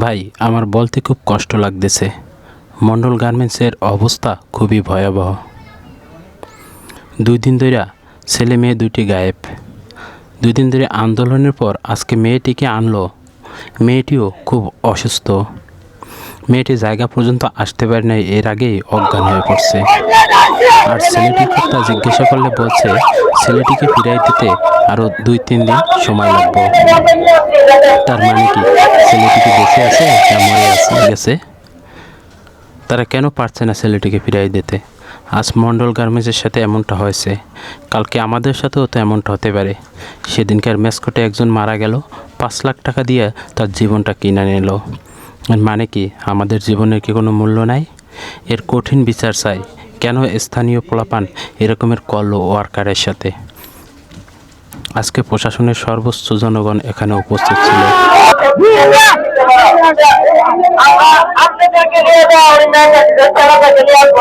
ভাই, আমার বলতে খুব কষ্ট লাগতেছে। মন্ডল গার্মেন্টসের অবস্থা খুবই ভয়াবহ। দুই দিন ধরে ছেলে মেয়ে দুটি গায়েব। দুই দিন ধরে আন্দোলনের পর আজকে মেয়েটিকে আনলো। মেয়েটিও খুব অসুস্থ। মেয়েটি জায়গা পর্যন্ত আসতে পারে নাই, এর আগেই অজ্ঞান হয়ে পড়ছে। আর ছেলেটি কথা জিজ্ঞাসা করলে বলছে, ছেলেটিকে ফিরাই দিতে আরও দুই, তিন দিন সময় লাগবে। তার মানে কি ছেলেটিকে বেঁচে আছে না মরে আছে? গেছে। তারা কেন পারছে না ছেলেটিকে ফিরাই দিতে? আজ মন্ডল গার্মেন্টসের সাথে এমনটা হয়েছে। কালকে আমাদের সাথেও তো এমনটা হতে পারে। সেদিনকার ম্যাসকটে একজন মারা গেল, পাঁচ লাখ টাকা দিয়ে তার জীবনটা কিনে নিল। মানে কি? আমাদের জীবনের কি কোনো মূল্য নাই? এর কঠিন বিচার চাই। কেন স্থানীয় পোলাপান এরকমের কল ওয়ার্কারের সাথে? আজকে প্রশাসনের সর্বোচ্চ জনগণ এখানে উপস্থিত ছিল ওই ম্যানেজার তারা তাকে নিয়ে আসব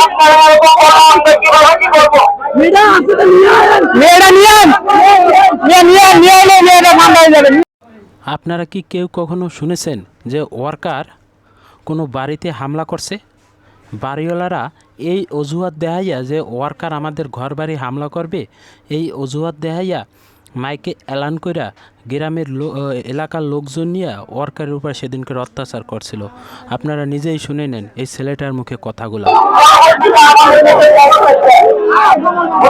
আপনারা এরকম বলা আমরা কীভাবে কি করব আপনারা কি কেউ কখনো শুনেছেন যে ওয়ার্কার কোনো বাড়িতে হামলা করছে? বাড়িওয়ালারা এই অজুহাত দেখাইয়া যে ওয়ার্কার আমাদের ঘর বাড়ি হামলা করবে, এই অজুহাত দেখাইয়া মাইকে এলান কইরা গ্রামের এলাকার লোকজন নিয়ে ওয়ার্কারের উপর সেদিনকে অত্যাচার করছিল। আপনারা নিজেই শুনে নেন এই ছেলেটার মুখে কথাগুলো।